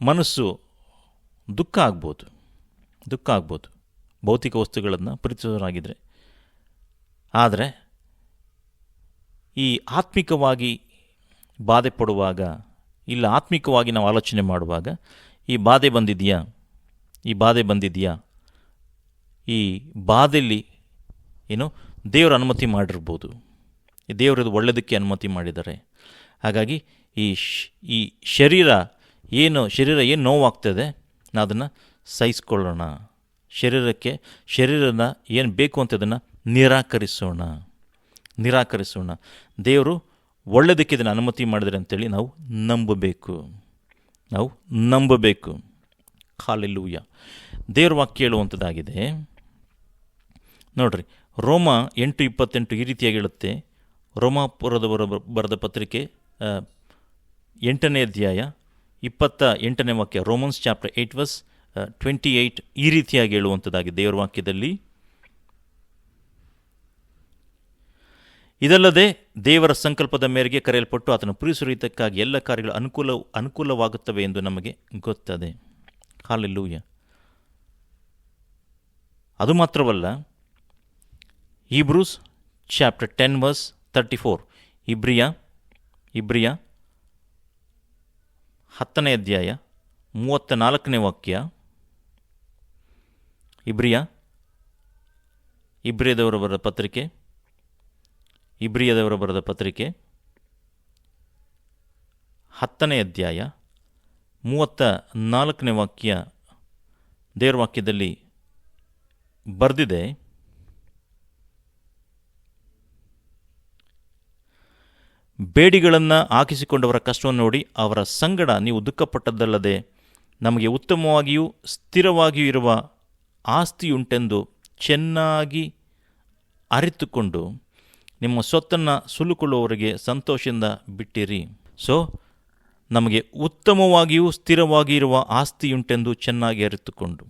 [SPEAKER 1] ಮನಸ್ಸು ದುಃಖ ಆಗ್ಬೋದು. ದುಃಖ ಆಗ್ಬೋದು. ಭೌತಿಕ ವಸ್ತುಗಳನ್ನು ಪ್ರೀತಿಸೋರಾಗಿದ್ದರೆ ಆದರೆ ಈ ಆತ್ಮಿಕವಾಗಿ ಬಾಧೆ ಪಡುವಾಗ, ಇಲ್ಲ ಆತ್ಮಿಕವಾಗಿ ನಾವು ಆಲೋಚನೆ ಮಾಡುವಾಗ, ಈ ಬಾಧೆ ಬಂದಿದೆಯಾ? ಈ ಬಾಧೆ ಬಂದಿದೆಯಾ? ಈ ಬಾಧೆಯಲ್ಲಿ ಏನು ದೇವರ ಅನುಮತಿ ಮಾಡಿರ್ಬೋದು. ಈ ದೇವರದು ಒಳ್ಳೆಯದಕ್ಕೆ ಅನುಮತಿ ಮಾಡಿದ್ದಾರೆ. ಹಾಗಾಗಿ ಈ ಈ ಶರೀರ ಏನು ಶರೀರ ಏನು ನೋವಾಗ್ತದೆ ನಾವು ಅದನ್ನು ಸಹಿಸ್ಕೊಳ್ಳೋಣ. ಶರೀರಕ್ಕೆ ಶರೀರನ ಏನು ಬೇಕು ಅಂತ ಅದನ್ನು ನಿರಾಕರಿಸೋಣ. ನಿರಾಕರಿಸೋಣ. ದೇವರು ಒಳ್ಳೆಯದಕ್ಕೆ ಇದನ್ನು ಅನುಮತಿ ಮಾಡಿದರೆ ಅಂತೇಳಿ ನಾವು ನಂಬಬೇಕು. ನಾವು ನಂಬಬೇಕು. ಹಾಲೆಲ್ಲೂಯ ದೇವ್ರ ವಾಕ್ಯ ಹೇಳುವಂಥದ್ದಾಗಿದೆ ನೋಡ್ರಿ, ರೋಮ ಎಂಟು ಇಪ್ಪತ್ತೆಂಟು ಈ ರೀತಿಯಾಗಿ ಹೇಳುತ್ತೆ. ರೋಮಾಪುರದವರು ಬರೆದ ಪತ್ರಿಕೆ ಎಂಟನೇ ಅಧ್ಯಾಯ, ಇಪ್ಪತ್ತ ಎಂಟನೇ ವಾಕ್ಯ, Romans chapter eight verse twenty eight ಈ ರೀತಿಯಾಗಿ ಹೇಳುವಂಥದ್ದಾಗಿದೆ ದೇವರ ವಾಕ್ಯದಲ್ಲಿ. ಇದಲ್ಲದೆ ದೇವರ ಸಂಕಲ್ಪದ ಮೇರೆಗೆ ಕರೆಯಲ್ಪಟ್ಟು ಆತನ ಪ್ರೀಸುರಿತಕ್ಕಾಗಿ ಎಲ್ಲ ಕಾರ್ಯಗಳು ಅನುಕೂಲ, ಅನುಕೂಲವಾಗುತ್ತವೆ ಎಂದು ನಮಗೆ ಗೊತ್ತದೆ. ಹಾಲೆಲ್ಲೂಯ. ಅದು ಮಾತ್ರವಲ್ಲ Hebrews chapter ten verse thirty four, ಇಬ್ರಿಯ ಇಬ್ರಿಯ ಹತ್ತನೇ ಅಧ್ಯಾಯ ಮೂವತ್ತ ನಾಲ್ಕನೇ ವಾಕ್ಯ, ಇಬ್ರಿಯ ಇಬ್ರಿಯದವರ ಬರೆದ ಪತ್ರಿಕೆ ಇಬ್ರಿಯದವರ ಬರೆದ ಪತ್ರಿಕೆ, ಹತ್ತನೇ ಅಧ್ಯಾಯ ಮೂವತ್ತ ನಾಲ್ಕನೇ ವಾಕ್ಯ ದೇವರ ವಾಕ್ಯದಲ್ಲಿ ಬರೆದಿದೆ. ಬೇಡಿಗಳನ್ನು ಹಾಕಿಸಿಕೊಂಡವರ ಕಷ್ಟವನ್ನು ನೋಡಿ ಅವರ ಸಂಗಡ ನೀವು ದುಃಖಪಟ್ಟದ್ದಲ್ಲದೆ ನಮಗೆ ಉತ್ತಮವಾಗಿಯೂ ಸ್ಥಿರವಾಗಿಯೂ ಇರುವ ಆಸ್ತಿಯುಂಟೆಂದು ಚೆನ್ನಾಗಿ ಅರಿತುಕೊಂಡು ನಿಮ್ಮ ಸ್ವತ್ತನ್ನು ಸುಲುಕೊಳ್ಳುವವರಿಗೆ ಸಂತೋಷದಿಂದ ಬಿಟ್ಟಿರಿ. ಸೊ ನಮಗೆ ಉತ್ತಮವಾಗಿಯೂ ಸ್ಥಿರವಾಗಿ ಇರುವ ಆಸ್ತಿಯುಂಟೆಂದು ಚೆನ್ನಾಗಿ ಅರಿತುಕೊಂಡು.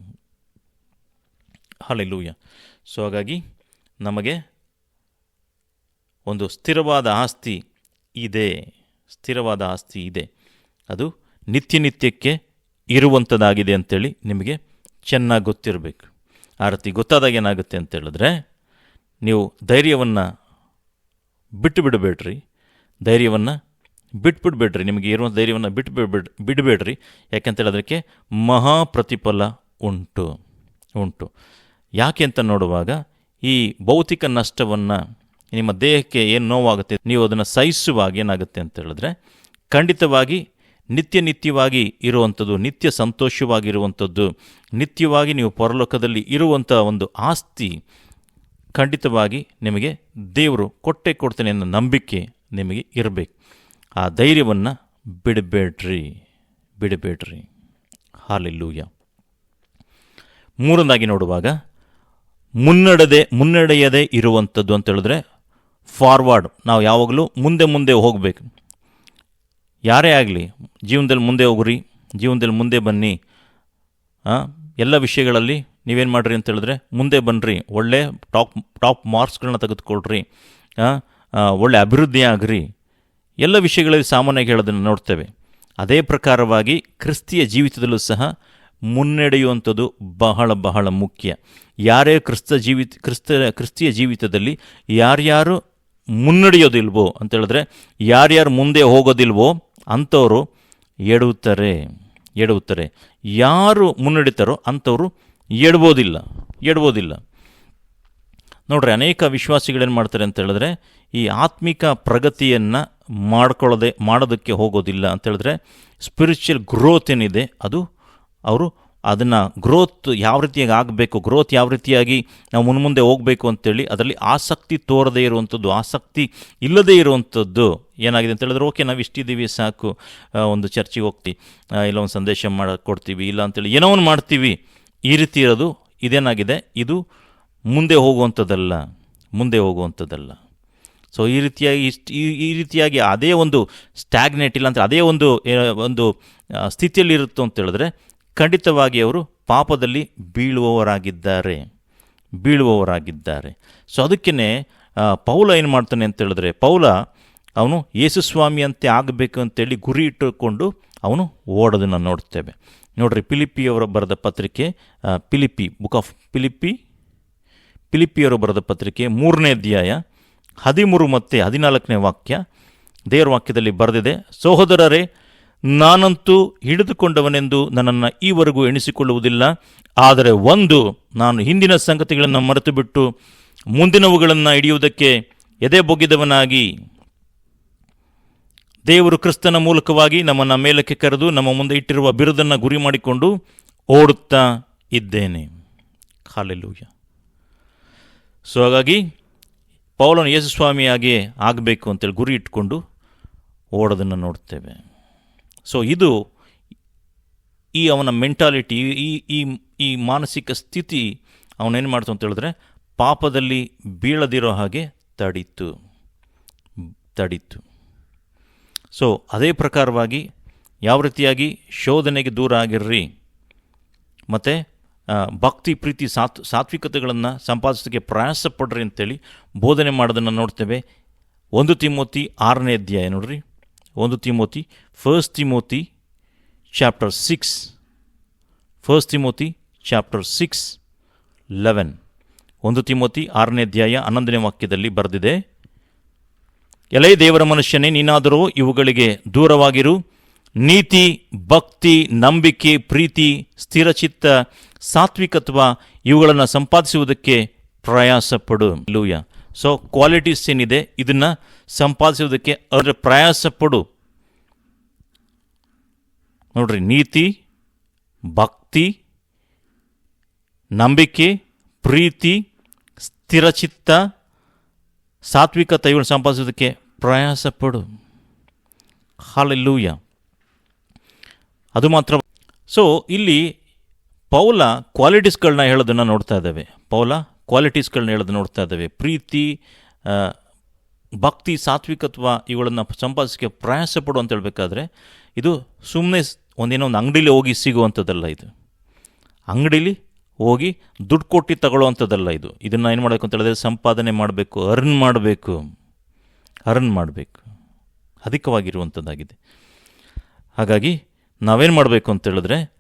[SPEAKER 1] ಹಾಲೆಲೂಯ ಸೊ ಹಾಗಾಗಿ ನಮಗೆ ಒಂದು ಸ್ಥಿರವಾದ ಆಸ್ತಿ ಇದೆ. ಸ್ಥಿರವಾದ ಆಸ್ತಿ ಇದೆ. ಅದು ನಿತ್ಯ ನಿತ್ಯಕ್ಕೆ ಇರುವಂಥದ್ದಾಗಿದೆ ಅಂತೇಳಿ ನಿಮಗೆ ಚೆನ್ನಾಗಿ ಗೊತ್ತಿರಬೇಕು. ಆ ಗೊತ್ತಾದಾಗ ಏನಾಗುತ್ತೆ ಅಂತ ಹೇಳಿದ್ರೆ ನೀವು ಧೈರ್ಯವನ್ನು ಬಿಟ್ಟು ಬಿಡಬೇಡ್ರಿ. ಧೈರ್ಯವನ್ನು ಬಿಟ್ಬಿಡ್ಬೇಡ್ರಿ, ನಿಮಗೆ ಇರುವಂಥ ಧೈರ್ಯವನ್ನು ಬಿಟ್ಟು ಬಿಡ್ಬೇಡ್ ಬಿಡಬೇಡ್ರಿ. ಯಾಕೆಂತೇಳಿ ಅದಕ್ಕೆ ಮಹಾ ಪ್ರತಿಫಲ ಉಂಟು ಉಂಟು. ಯಾಕೆ ಅಂತ ನೋಡುವಾಗ ಈ ಭೌತಿಕ ನಷ್ಟವನ್ನು, ನಿಮ್ಮ ದೇಹಕ್ಕೆ ಏನು ನೋವಾಗುತ್ತೆ, ನೀವು ಅದನ್ನು ಸಹಿಸುವಾಗ ಏನಾಗುತ್ತೆ ಅಂತ ಹೇಳಿದ್ರೆ, ಖಂಡಿತವಾಗಿ ನಿತ್ಯ ನಿತ್ಯವಾಗಿ ಇರುವಂಥದ್ದು ನಿತ್ಯ ಸಂತೋಷವಾಗಿರುವಂಥದ್ದು ನಿತ್ಯವಾಗಿ ನೀವು ಪರಲೋಕದಲ್ಲಿ ಇರುವಂಥ ಒಂದು ಆಸ್ತಿ ಖಂಡಿತವಾಗಿ ನಿಮಗೆ ದೇವರು ಕೊಟ್ಟೆ ಕೊಡ್ತೇನೆ ಅನ್ನೋ ನಂಬಿಕೆ ನಿಮಗೆ ಇರಬೇಕು. ಆ ಧೈರ್ಯವನ್ನು ಬಿಡಬೇಡ್ರಿ ಬಿಡಬೇಡ್ರಿ. ಹಾಲಿಲ್ಲೂಯ್ಯ. ಮೂರನೇದಾಗಿ ನೋಡುವಾಗ, ಮುನ್ನಡೆದೆ, ಮುನ್ನಡೆಯದೇ ಇರುವಂಥದ್ದು ಅಂತ ಹೇಳಿದ್ರೆ ಫಾರ್ವರ್ಡ್ ನಾವು ಯಾವಾಗಲೂ ಮುಂದೆ ಮುಂದೆ ಹೋಗಬೇಕು. ಯಾರೇ ಆಗಲಿ, ಜೀವನದಲ್ಲಿ ಮುಂದೆ ಹೋಗ್ರಿ, ಜೀವನದಲ್ಲಿ ಮುಂದೆ ಬನ್ನಿ. ಎಲ್ಲ ವಿಷಯಗಳಲ್ಲಿ ನೀವೇನು ಮಾಡಿರಿ ಅಂತ ಹೇಳಿದ್ರೆ ಮುಂದೆ ಬನ್ನಿರಿ ಒಳ್ಳೆ ಟಾಪ್ ಟಾಪ್ ಮಾರ್ಕ್ಸ್ಗಳನ್ನ ತೆಗೆದುಕೊಳ್ರಿ. ಒಳ್ಳೆ ಅಭಿವೃದ್ಧಿ ಆಗ್ರಿ. ಎಲ್ಲ ವಿಷಯಗಳಲ್ಲಿ ಸಾಮಾನ್ಯವಾಗಿ ಹೇಳೋದನ್ನು ನೋಡ್ತೇವೆ. ಅದೇ ಪ್ರಕಾರವಾಗಿ ಕ್ರಿಸ್ತಿಯ ಜೀವಿತದಲ್ಲೂ ಸಹ ಮುನ್ನಡೆಯುವಂಥದ್ದು ಬಹಳ ಬಹಳ ಮುಖ್ಯ. ಯಾರೇ ಕ್ರಿಸ್ತ ಜೀವಿತ, ಕ್ರಿಸ್ತ, ಕ್ರಿಸ್ತಿಯ ಜೀವಿತದಲ್ಲಿ ಯಾರ್ಯಾರು ಮುನ್ನಡೆಯೋದಿಲ್ವೋ ಅಂತ ಹೇಳಿದ್ರೆ ಯಾರ್ಯಾರು ಮುಂದೆ ಹೋಗೋದಿಲ್ವೋ ಅಂಥವರು ಎಡುತ್ತಾರೆ ಎಡುತ್ತಾರೆ ಯಾರು ಮುನ್ನಡೀತಾರೋ ಅಂಥವರು ಎಡ್ಬೋದಿಲ್ಲ ಎಡ್ಬೋದಿಲ್ಲ. ನೋಡ್ರಿ ಅನೇಕ ವಿಶ್ವಾಸಿಗಳೇನು ಮಾಡ್ತಾರೆ ಅಂತ ಹೇಳಿದ್ರೆ ಈ ಆತ್ಮಿಕ ಪ್ರಗತಿಯನ್ನು ಮಾಡ್ಕೊಳ್ಳೋದೆ, ಮಾಡೋದಕ್ಕೆ ಹೋಗೋದಿಲ್ಲ ಅಂತ ಹೇಳಿದ್ರೆ ಸ್ಪಿರಿಚುವಲ್ ಗ್ರೋತ್ ಏನಿದೆ, ಅದು ಅವರು ಅದನ್ನು ಗ್ರೋತ್ ಯಾವ ರೀತಿಯಾಗಿ ಆಗಬೇಕು ಗ್ರೋತ್ ಯಾವ ರೀತಿಯಾಗಿ ನಾವು ಮುನ್ಮುಂದೆ ಹೋಗಬೇಕು ಅಂತೇಳಿ ಅದರಲ್ಲಿ ಆಸಕ್ತಿ ತೋರದೇ ಇರುವಂಥದ್ದು, ಆಸಕ್ತಿ ಇಲ್ಲದೇ ಇರುವಂಥದ್ದು ಏನಾಗಿದೆ ಅಂತ ಹೇಳಿದ್ರೆ, ಓಕೆ, ನಾವು ಇಷ್ಟಿದ್ದೀವಿ, ಸಾಕು ಒಂದು ಚರ್ಚೆಗೆ ಹೋಗ್ತೀವಿ ಇಲ್ಲ ಒಂದು ಸಂದೇಶ ಮಾಡಿ, ಕೊಡ್ತೀವಿ, ಇಲ್ಲ ಅಂತೇಳಿ ಏನೋ ಒಂದು ಮಾಡ್ತೀವಿ, ಈ ರೀತಿ ಇರೋದು ಇದೇನಾಗಿದೆ, ಇದು ಮುಂದೆ ಹೋಗುವಂಥದ್ದಲ್ಲ ಮುಂದೆ ಹೋಗುವಂಥದ್ದಲ್ಲ. ಸೊ ಈ ರೀತಿಯಾಗಿ ಇಷ್ಟು, ಈ ರೀತಿಯಾಗಿ ಅದೇ ಒಂದು ಸ್ಟ್ಯಾಗ್ನೆಟ್ ಇಲ್ಲ ಅಂದರೆ ಅದೇ ಒಂದು ಒಂದು ಸ್ಥಿತಿಯಲ್ಲಿರುತ್ತೋ ಅಂತ ಹೇಳಿದ್ರೆ ಖಂಡಿತವಾಗಿ ಅವರು ಪಾಪದಲ್ಲಿ ಬೀಳುವವರಾಗಿದ್ದಾರೆ. ಬೀಳುವವರಾಗಿದ್ದಾರೆ. ಸೊ ಅದಕ್ಕೇ ಪೌಲ ಏನು ಮಾಡ್ತಾನೆ ಅಂತ ಹೇಳಿದ್ರೆ ಪೌಲ ಅವನು ಯೇಸುಸ್ವಾಮಿಯಂತೆ ಆಗಬೇಕು ಅಂತೇಳಿ ಗುರಿ ಇಟ್ಟುಕೊಂಡು ಅವನು ಓಡೋದನ್ನು ನೋಡ್ತೇವೆ. ನೋಡ್ರಿ ಪಿಲಿಪಿಯವರು ಬರೆದ ಪತ್ರಿಕೆ ಪಿಲಿಪಿ ಬುಕ್ ಆಫ್ ಪಿಲಿಪಿ ಪಿಲಿಪಿಯವರು ಬರೆದ ಪತ್ರಿಕೆ ಮೂರನೇ ಅಧ್ಯಾಯ. ಹದಿಮೂರು ಮತ್ತು ಹದಿನಾಲ್ಕನೇ ವಾಕ್ಯ ದೇವರ ವಾಕ್ಯದಲ್ಲಿ ಬರೆದಿದೆ, ಸಹೋದರರೇ, ನಾನಂತೂ ಹಿಡಿದುಕೊಂಡವನೆಂದು ನನ್ನನ್ನು ಈವರೆಗೂ ಎಣಿಸಿಕೊಳ್ಳುವುದಿಲ್ಲ. ಆದರೆ ಒಂದು, ನಾನು ಹಿಂದಿನ ಸಂಗತಿಗಳನ್ನು ಮರೆತು ಬಿಟ್ಟು ಮುಂದಿನವುಗಳನ್ನು ಹಿಡಿಯುವುದಕ್ಕೆ ಎದೆ ಬೊಗ್ಗಿದವನಾಗಿ ದೇವರು ಕ್ರಿಸ್ತನ ಮೂಲಕವಾಗಿ ನಮ್ಮನ್ನು ಮೇಲಕ್ಕೆ ಕರೆದು ನಮ್ಮ ಮುಂದೆ ಇಟ್ಟಿರುವ ಬಿರುದನ್ನು ಗುರಿ ಮಾಡಿಕೊಂಡು ಓಡುತ್ತಾ ಇದ್ದೇನೆ. ಹಾಲೆಲ್ಲೂಯ್ಯ ಸೊ ಹಾಗಾಗಿ ಪೌಲನು ಯೇಸುಸ್ವಾಮಿಯಾಗಿ ಆಗಬೇಕು ಅಂತೇಳಿ ಗುರಿ ಇಟ್ಕೊಂಡು ಓಡೋದನ್ನು ನೋಡ್ತೇವೆ. ಸೊ ಇದು ಈ ಅವನ ಮೆಂಟಾಲಿಟಿ ಈ ಈ ಈ ಮಾನಸಿಕ ಸ್ಥಿತಿ ಅವನೇನು ಮಾಡ್ತು ಅಂತ ಹೇಳಿದ್ರೆ ಪಾಪದಲ್ಲಿ ಬೀಳದಿರೋ ಹಾಗೆ ತಡಿತು ತಡಿತು. ಸೊ ಅದೇ ಪ್ರಕಾರವಾಗಿ ಯಾವ ರೀತಿಯಾಗಿ ಶೋಧನೆಗೆ ದೂರ ಆಗಿರ್ರಿ? ಮತ್ತು ಭಕ್ತಿ, ಪ್ರೀತಿ, ಸಾತ್, ಸಾತ್ವಿಕತೆಗಳನ್ನು ಸಂಪಾದಿಸೋದಕ್ಕೆ ಪ್ರಯಾಸ ಪಡ್ರಿ ಅಂತೇಳಿ ಬೋಧನೆ ಮಾಡೋದನ್ನು ನೋಡ್ತೇವೆ. ಒಂದು ತಿಮೋತಿ ಆರನೇ ಅಧ್ಯಾಯ ನೋಡ್ರಿ. ಒಂದು Timothy first Timothy chapter six first Timothy chapter six eleven ಒಂದು ತಿಮೋತಿ ಆರನೇ ಅಧ್ಯಾಯ ಹನ್ನೊಂದನೇ ವಾಕ್ಯದಲ್ಲಿ ಬರೆದಿದೆ. ಎಲೈ ದೇವರ ಮನುಷ್ಯನೇ, ನೀನಾದರೂ ಇವುಗಳಿಗೆ ದೂರವಾಗಿರು. ನೀತಿ, ಭಕ್ತಿ, ನಂಬಿಕೆ, ಪ್ರೀತಿ, ಸ್ಥಿರಚಿತ್ತ ಸಾತ್ವಿಕತ್ವ ಇವುಗಳನ್ನು ಸಂಪಾದಿಸುವುದಕ್ಕೆ ಪ್ರಯಾಸ ಪಡು ಲೂಯ ಸೊ ಕ್ವಾಲಿಟೀಸ್ ಏನಿದೆ ಇದನ್ನು ಸಂಪಾದಿಸುವುದಕ್ಕೆ ಅದರ ಪ್ರಯಾಸ ಪಡು ನೋಡ್ರಿ, ನೀತಿ, ಭಕ್ತಿ, ನಂಬಿಕೆ, ಪ್ರೀತಿ, ಸ್ಥಿರಚಿತ್ತ ಸಾತ್ವಿಕತೆ ಇವುಗಳನ್ನು ಸಂಪಾದಿಸೋದಕ್ಕೆ ಪ್ರಯಾಸ ಪಡು ಹಾಲೆಲ್ಲೂಯ. ಅದು ಮಾತ್ರ. ಸೊ ಇಲ್ಲಿ ಪೌಲ ಕ್ವಾಲಿಟೀಸ್ಗಳನ್ನ ಹೇಳೋದನ್ನು ನೋಡ್ತಾ ಇದ್ದೇವೆ. ಪೌಲ ಕ್ವಾಲಿಟೀಸ್ಗಳನ್ನ ಹೇಳೋದು ನೋಡ್ತಾ ಇದ್ದೇವೆ. ಪ್ರೀತಿ ಭಕ್ತಿ, ಸಾತ್ವಿಕತ್ವ ಇವುಗಳನ್ನು ಸಂಪಾದಿಸೋಕ್ಕೆ ಪ್ರಯಾಸ ಪಡು ಅಂತ ಹೇಳಬೇಕಾದ್ರೆ ಇದು ಸುಮ್ಮನೆ ಒಂದೇನೋ ಒಂದು ಅಂಗಡಿಲಿ ಹೋಗಿ ಸಿಗುವಂಥದ್ದಲ್ಲ ಇದು. ಅಂಗಡಿಲಿ ಹೋಗಿ ದುಡ್ಡು ಕೊಟ್ಟು ತಗೊಳ್ಳೋವಂಥದ್ದಲ್ಲ ಇದು. ಇದನ್ನು ಏನು ಮಾಡಬೇಕು ಅಂತ ಹೇಳಿದ್ರೆ ಸಂಪಾದನೆ ಮಾಡಬೇಕು, ಅರ್ನ್ ಮಾಡಬೇಕು. ಅರ್ನ್ ಮಾಡಬೇಕು. ಅಧಿಕವಾಗಿರುವಂಥದ್ದಾಗಿದೆ. ಹಾಗಾಗಿ ನಾವೇನು ಮಾಡಬೇಕು ಅಂತ ಹೇಳಿದ್ರೆ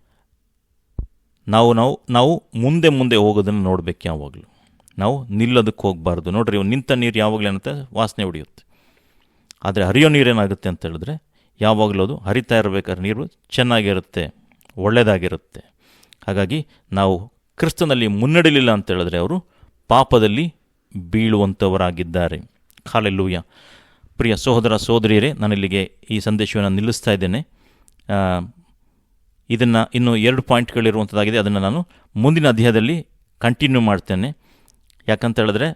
[SPEAKER 1] ನಾವು ನಾವು ನಾವು ಮುಂದೆ ಮುಂದೆ ಹೋಗೋದನ್ನು ನೋಡಬೇಕು ಯಾವಾಗಲೂ. ನಾವು ನಿಲ್ಲೋದಕ್ಕೆ ಹೋಗಬಾರ್ದು. ನೋಡ್ರಿ ಇವು ನಿಂತ ನೀರು ಯಾವಾಗಲೂ ಏನಂತೆ ವಾಸನೆ ಹೊಡೆಯುತ್ತೆ ಆದರೆ ಹರಿಯೋ ನೀರೇನಾಗುತ್ತೆ ಅಂತ ಹೇಳಿದ್ರೆ ಯಾವಾಗಲೂ ಅದು ಹರಿತಾ ಇರಬೇಕಾದ್ರೆ ನೀರು ಚೆನ್ನಾಗಿರುತ್ತೆ ಒಳ್ಳೆಯದಾಗಿರುತ್ತೆ ಹಾಗಾಗಿ ನಾವು ಕ್ರಿಸ್ತನಲ್ಲಿ ಮುನ್ನಡೆಯಲಿಲ್ಲ ಅಂತ ಹೇಳಿದ್ರೆ ಅವರು ಪಾಪದಲ್ಲಿ ಬೀಳುವಂಥವರಾಗಿದ್ದಾರೆ ಕಾಲೆಲ್ಲೂಯ ಪ್ರಿಯ ಸಹೋದರ, ಸಹೋದರಿಯರೇ, ನಾನಿಲ್ಲಿಗೆ ಈ ಸಂದೇಶವನ್ನು ನಿಲ್ಲಿಸ್ತಾ ಇದ್ದೇನೆ. ಇದನ್ನು ಇನ್ನೂ ಎರಡು ಪಾಯಿಂಟ್ಗಳಿರುವಂಥದ್ದಾಗಿದೆ ಅದನ್ನು ನಾನು ಮುಂದಿನ ಅಧ್ಯಾಯದಲ್ಲಿ ಕಂಟಿನ್ಯೂ ಮಾಡ್ತೇನೆ. ಯಾಕಂತ ಹೇಳಿದ್ರೆ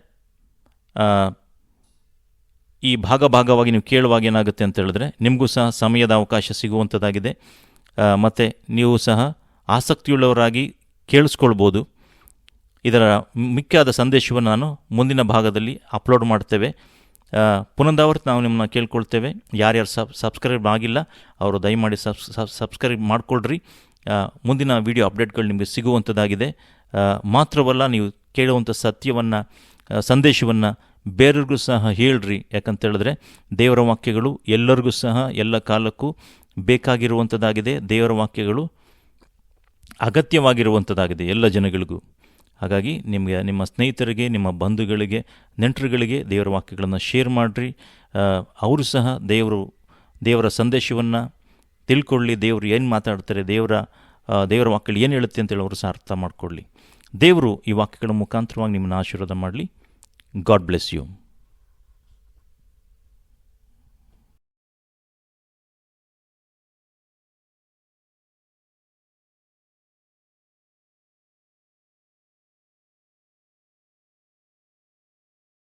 [SPEAKER 1] ಈ ಭಾಗ ಭಾಗವಾಗಿ ನೀವು ಕೇಳುವಾಗ ಏನಾಗುತ್ತೆ ಅಂತ ಹೇಳಿದ್ರೆ, ನಿಮಗೂ ಸಹ ಸಮಯದ ಅವಕಾಶ ಸಿಗುವಂಥದ್ದಾಗಿದೆ ಮತ್ತು ನೀವು ಸಹ ಆಸಕ್ತಿಯುಳ್ಳವರಾಗಿ ಕೇಳಿಸ್ಕೊಳ್ಬೋದು. ಇದರ ಮುಖ್ಯವಾದ ಸಂದೇಶವನ್ನು ನಾನು ಮುಂದಿನ ಭಾಗದಲ್ಲಿ ಅಪ್ಲೋಡ್ ಮಾಡ್ತೇವೆ. ಆ, ಪುನಂದಾವರ್ತಿ ನಾವು ನಿಮ್ಮನ್ನ ಕೇಳ್ಕೊಳ್ತೇವೆ. ಯಾರ್ಯಾರು ಸಬ್ ಸಬ್ಸ್ಕ್ರೈಬ್ ಆಗಿಲ್ಲ ಅವರು ದಯಮಾಡಿ ಸಬ್ಸ್ ಸಬ್- ಸಬ್ಸ್ಕ್ರೈಬ್ ಮಾಡಿಕೊಳ್ಳ್ರಿ ಮುಂದಿನ ವಿಡಿಯೋ ಅಪ್ಡೇಟ್ಗಳು ನಿಮಗೆ ಸಿಗುವಂಥದ್ದಾಗಿದೆ ಮಾತ್ರವಲ್ಲ ನೀವು ಕೇಳುವಂಥ ಸತ್ಯವನ್ನು ಸಂದೇಶವನ್ನು ಬೇರೆಯವ್ರಿಗೂ ಸಹ ಹೇಳ್ರಿ. ಯಾಕಂತೇಳಿದ್ರೆ ದೇವರ ವಾಕ್ಯಗಳು ಎಲ್ಲರಿಗೂ ಸಹ ಎಲ್ಲ ಕಾಲಕ್ಕೂ ಬೇಕಾಗಿರುವಂಥದ್ದಾಗಿದೆ ದೇವರ ವಾಕ್ಯಗಳು ಅಗತ್ಯವಾಗಿರುವಂಥದ್ದಾಗಿದೆ ಎಲ್ಲ ಜನಗಳಿಗೂ. ಹಾಗಾಗಿ ನಿಮಗೆ, ನಿಮ್ಮ ಸ್ನೇಹಿತರಿಗೆ, ನಿಮ್ಮ ಬಂಧುಗಳಿಗೆ, ನೆಂಟರುಗಳಿಗೆ ದೇವರ ವಾಕ್ಯಗಳನ್ನು ಶೇರ್ ಮಾಡಿರಿ. ಅವರು ಸಹ ದೇವರು, ದೇವರ ಸಂದೇಶವನ್ನು ತಿಳ್ಕೊಳ್ಳಿ. ದೇವರು ಏನು ಮಾತಾಡ್ತಾರೆ, ದೇವರ ದೇವರ ವಾಕ್ಯಗಳು ಏನು ಹೇಳುತ್ತೆ ಅಂತೇಳಿ ಅವರು ಸಹ ಅರ್ಥ ಮಾಡಿಕೊಳ್ಳಿ. ದೇವರು ಈ ವಾಕ್ಯಗಳ ಮುಖಾಂತರವಾಗಿ ನಿಮ್ಮನ್ನು ಆಶೀರ್ವಾದ ಮಾಡಲಿ. God bless you